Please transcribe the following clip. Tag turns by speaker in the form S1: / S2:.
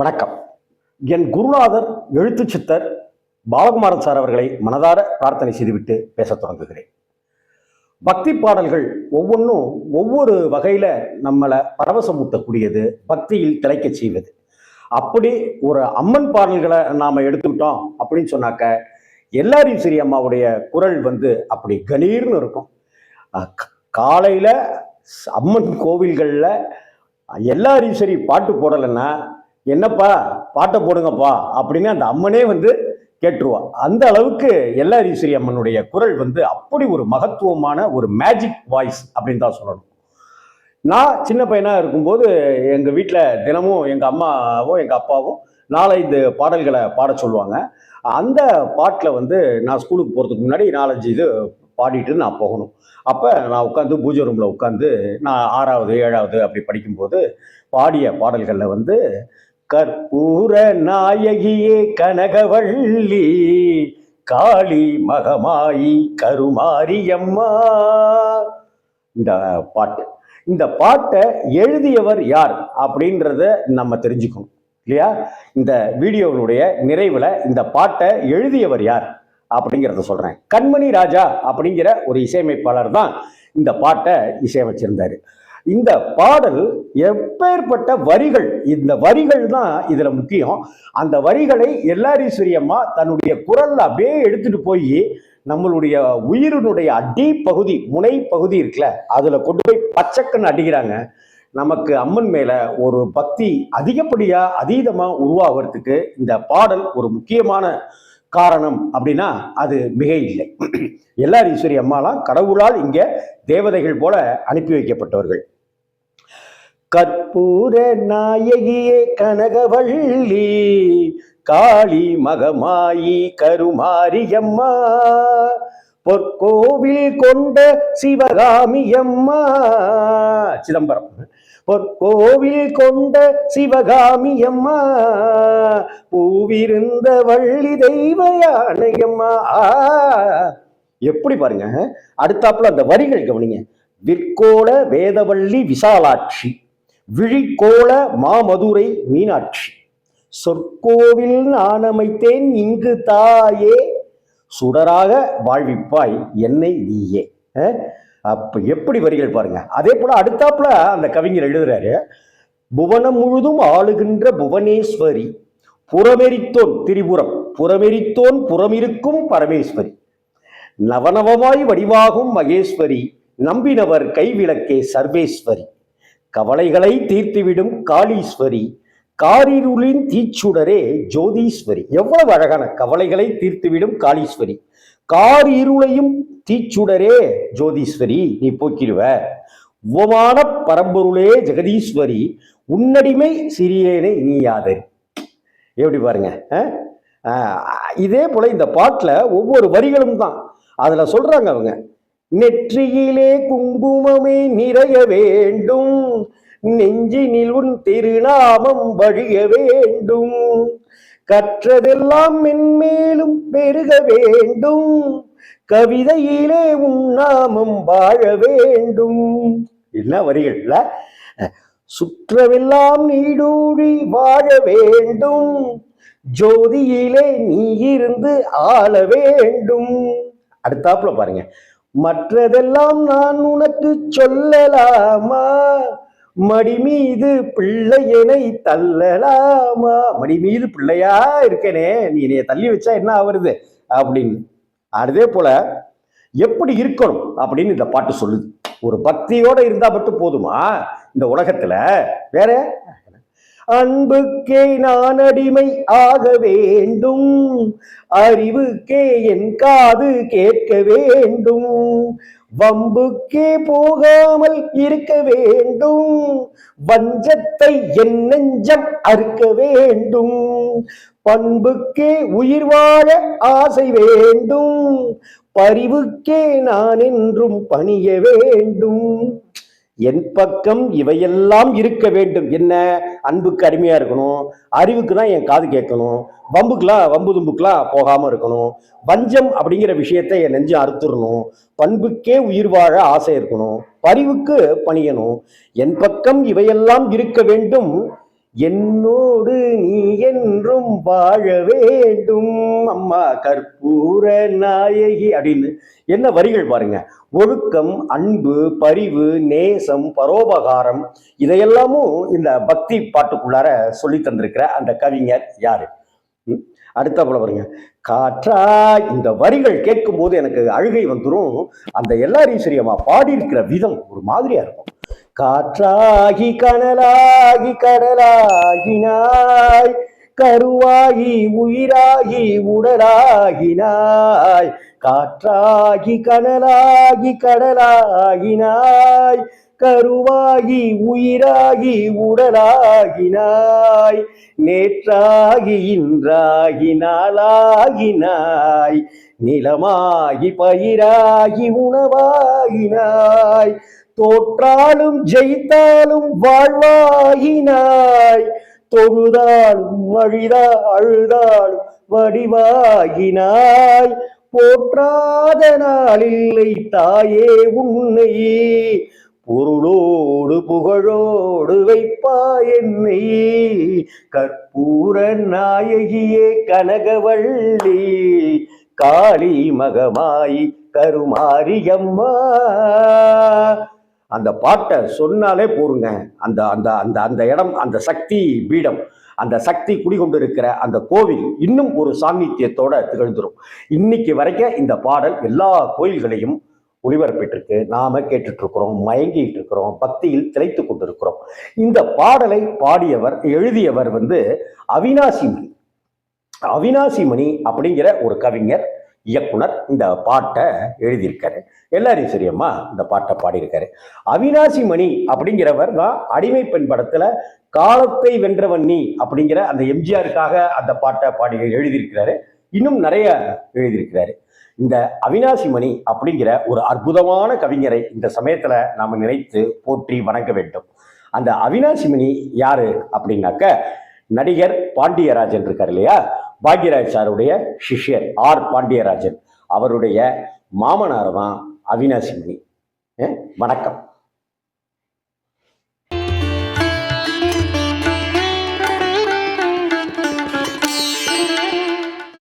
S1: வணக்கம். என் குருநாதர் எழுத்து சித்தர் பாலகுமாரன் சார் அவர்களை மனதார பிரார்த்தனை செய்துவிட்டு பேசத் தொடங்குகிறேன். பக்தி பாடல்கள் ஒவ்வொன்றும் ஒவ்வொரு வகையில் நம்மளை பரவசமூட்டக்கூடியது பக்தியில் திளைக்கச் செய்வது. அப்படி ஒரு அம்மன் பாடல்களை நாம் எடுத்துக்கிட்டோம் அப்படின்னு சொன்னாக்க எல்லாரையும் சரி அம்மாவுடைய குரல் வந்து அப்படி கணீர்னு இருக்கும். காலையில் அம்மன் கோவில்களில் எல்லாரையும் சரி பாட்டு போடலைன்னா என்னப்பா பாட்டை போடுங்கப்பா அப்படின்னு அந்த அம்மனே வந்து கேட்டுருவா. அந்த அளவுக்கு எல்லாரையும் அம்மனுடைய குரல் வந்து அப்படி ஒரு மகத்துவமான ஒரு மேஜிக் வாய்ஸ் அப்படின்னு தான் சொல்லணும். நான் சின்ன பையனாக இருக்கும்போது எங்கள் வீட்டில் தினமும் எங்கள் அம்மாவும் எங்கள் அப்பாவும் நாலஞ்சு பாடல்களை பாட சொல்லுவாங்க. அந்த பாட்டில் வந்து நான் ஸ்கூலுக்கு போகிறதுக்கு முன்னாடி நாலஞ்சு இது பாடிட்டு நான் போகணும். அப்போ நான் உட்காந்து பூஜை ரூமில் உட்காந்து நான் ஆறாவது ஏழாவது அப்படி படிக்கும்போது பாடிய பாடல்களில் வந்து கற்பூர நாயகியே கனகவள்ளி காளி மகமாயி கருமாரியம்மா. இந்த பாட்டு இந்த பாட்டை எழுதியவர் யார் அப்படின்றத நம்ம தெரிஞ்சுக்கணும் இல்லையா? இந்த வீடியோவினுடைய நிறைவில் இந்த பாட்டை எழுதியவர் யார் அப்படிங்கிறத சொல்கிறேன் கண்மணி ராஜா அப்படிங்கிற ஒரு இசையமைப்பாளர் தான் இந்த பாட்டை இசையமைச்சிருந்தாரு. இந்த பாடல் எப்பேற்பட்ட வரிகள் இந்த வரிகள் தான் இதுல முக்கியம். அந்த வரிகளை எல்லாரீஸ்வரி அம்மா தன்னுடைய குரல்ல அப்படியே எடுத்துட்டு போய் நம்மளுடைய உயிரினுடைய அடி பகுதி முனை பகுதி இருக்குல்ல அதுல கொண்டு போய் பச்சைக்கன்னு அடிக்கிறாங்க. நமக்கு அம்மன் மேல ஒரு பக்தி அதிகப்படியா அதீதமா உருவாகிறதுக்கு இந்த பாடல் ஒரு முக்கியமான காரணம் அப்படின்னா அது மிக இல்லை எல்லார் ஈஸ்வரி அம்மாலாம் கடவுளால் இங்க தேவதைகள் போல அனுப்பி வைக்கப்பட்டவர்கள். கற்பூர நாயகியே கனகவள்ளி காளி மகமாயி கருமாரியம்மா பொற்கோவில் கொண்ட சிவகாமியம்மா சிதம்பரம். பொற்கோவில் கொண்ட சிவகாமியம்மா பூவிருந்த வள்ளி தெய்வ யானையம்மா. எப்படி பாருங்க அடுத்தாப்புல அந்த வரிகள் கவனிங்க. விற்கோள வேதவள்ளி விசாலாட்சி. விழிக்கோள மாமதுரை மீனாட்சி. சொற்கோவில் நான் அமைத்தேன் இங்கு தாயே சுடராக வாழ்விப்பாய் என்னை நீயே. அஹ்? அப்ப எப்படி வரிகள் பாருங்க. அதே போல அடுத்தாப்புல அந்த கவிஞர் எழுதுறாரு புவனம் முழுதும் ஆளுகின்ற புவனேஸ்வரி புறமெரித்தோன் திரிபுரம் புறமெரித்தோன் புறமிருக்கும் பரமேஸ்வரி. நவநவமாய் வடிவாகும் மகேஸ்வரி நம்பினவர் கைவிளக்கே சர்வேஸ்வரி. கவலைகளை தீர்த்துவிடும் காளீஸ்வரி. காரிருளின் தீச்சுடரே ஜோதீஸ்வரி. எவ்வளவு அழகான கவலைகளை தீர்த்துவிடும் காளீஸ்வரி. கார் இருளையும் தீச்சுடரே ஜோதீஸ்வரி நீ போக்கிடுவ. உவமான பரம்பொருளே ஜெகதீஸ்வரி உன்னடிமை சிறியேனை நீ யாதரி எப்படி பாருங்க இதே போல இந்த பாட்டுல ஒவ்வொரு வரிகளும் தான். அதுல சொல்றாங்க அவங்க நெற்றியிலே குங்குமமே நிறைய வேண்டும். நெஞ்சினில் உன் திருநாமம் வழிய வேண்டும். கற்றதெல்லாம் மென்மேலும் பெருக வேண்டும். கவிதையிலே உன் நாமம் வாழ வேண்டும். என்ன வரிகள்ல? சுற்றமெல்லாம் நீடூழி வாழ வேண்டும். ஜோதியிலே நீ இருந்து ஆள வேண்டும். அடுத்தாப்புல பாருங்க. மற்றதெல்லாம் நான் உனக்கு சொல்லலாமா? மடி மீது பிள்ளையனை தள்ளலாமா? மடி மீது பிள்ளையா இருக்கனே நீ என்னைய தள்ளி வச்சா என்ன ஆவருது அப்படின்னு. அதே போல எப்படி இருக்கணும் அப்படின்னு இந்த பாட்டு சொல்லுது. ஒரு பக்தியோட இருந்தா மட்டும் போதுமா? இந்த உலகத்துல. வேற? அன்புக்கே நான் அடிமை ஆக வேண்டும். அறிவுக்கே என் காது கேட்க வேண்டும். வம்புக்கே போகாமல் இருக்க வேண்டும். வஞ்சத்தை என் நெஞ்சம் அறுக்க வேண்டும். பண்புக்கே உயிர் வாழ ஆசை வேண்டும். பரிவுக்கே நான் என்றும் பணிய வேண்டும். என் பக்கம் இவையெல்லாம் இருக்க வேண்டும். என்ன? அன்புக்கு அடிமையா இருக்கணும். அறிவுக்கு தான் என் காது கேட்கணும். வம்புக்கெல்லாம் வம்பு தும்புக்கெல்லாம் போகாம இருக்கணும். வஞ்சம் அப்படிங்கிற விஷயத்தை என் நெஞ்சு அறுத்துடணும். பண்புக்கே உயிர் வாழ ஆசை இருக்கணும். பரிவுக்கு பணியணும். என் பக்கம் இவையெல்லாம் இருக்க வேண்டும். என்னோடு நீ என்றும் வாழ வேண்டும். அம்மா கற்பூர நாயகி அப்படின்னு என்ன வரிகள் பாருங்க. ஒழுக்கம் அன்பு பரிவு நேசம் பரோபகாரம் இதையெல்லாமும் இந்த பக்தி பாட்டுக்குள்ளார சொல்லி தந்திருக்கிற அந்த கவிஞர் யாரு? ம்? அடுத்த போல பாருங்க. காற்றா இந்த வரிகள் கேட்கும் போது எனக்கு அழுகை வந்துடும் அந்த எல்லாரையும் சரியம்மா பாடியிருக்கிற விதம் ஒரு மாதிரியா இருக்கும். காற்றாகி கனலாகி கடலாகினாய் கருவாகி உயிராகி உடலாகினாய் காற்றாகி கனலாகி கடலாகினாய் கருவாகி உயிராகி உடலாகினாய் நேற்றாகி இன்றாகி நாளாகினாய் நிலமாகி பயிராகி உணவாகினாய் தோற்றாலும் ஜெயித்தாலும் வாழ்வாகினாய். தொழுதாலும் அழிதா அழுதாலும் வடிவாகினாய். போற்றாத நாளில்லை தாயே உன்னை. பொருளோடு புகழோடு வைப்பா என்னை. கற்பூர நாயகியே கனகவள்ளி. காளி மகமாயி கருமாரியம்மா. அந்த பாட்டை சொன்னாலே போருங்க. அந்த அந்த அந்த அந்த இடம் அந்த சக்தி பீடம் அந்த சக்தி குடிகொண்டு இருக்கிற அந்த கோவில் இன்னும் ஒரு சாநித்தியத்தோட திகழ்ந்துடும் இன்னைக்கு வரைக்கும் இந்த பாடல் எல்லா கோயில்களையும் ஒளிபரப்பிட்டிருக்கு. நாம கேட்டுட்டு இருக்கிறோம் மயங்கிட்டு இருக்கிறோம் பக்தியில் திளைத்து கொண்டிருக்கிறோம். இந்த பாடலை பாடியவர் எழுதியவர் வந்து அவினாசி மணி. அவினாசி மணி அப்படிங்கிற ஒரு கவிஞர். இயக்குனர் இந்த பாட்டை எழுதியிருக்காரு. எல்லாரையும் சரியம்மா இந்த பாட்டை பாடியிருக்காரு. அவினாசி மணி அப்படிங்கிறவர் தான் அடிமை பெண் படத்துல காலத்தை வென்றவன் நீ அப்படிங்கிற அந்த எம்ஜிஆருக்காக அந்த பாட்டை பாடி எழுதியிருக்கிறாரு. இன்னும் நிறைய எழுதியிருக்கிறாரு. இந்த அவினாசி மணி அப்படிங்கிற ஒரு அற்புதமான கவிஞரை இந்த சமயத்துல நாம நினைத்து போற்றி வணங்க வேண்டும். அந்த அவினாசி மணி யாரு அப்படின்னாக்க நடிகர் பாண்டியராஜன் இருக்கார் இல்லையா? பாக்யராஜ் சாருடைய சிஷ்யர் ஆர் பாண்டியராஜன். அவருடைய மாமனார் தான் அவினாசி வணக்கம்.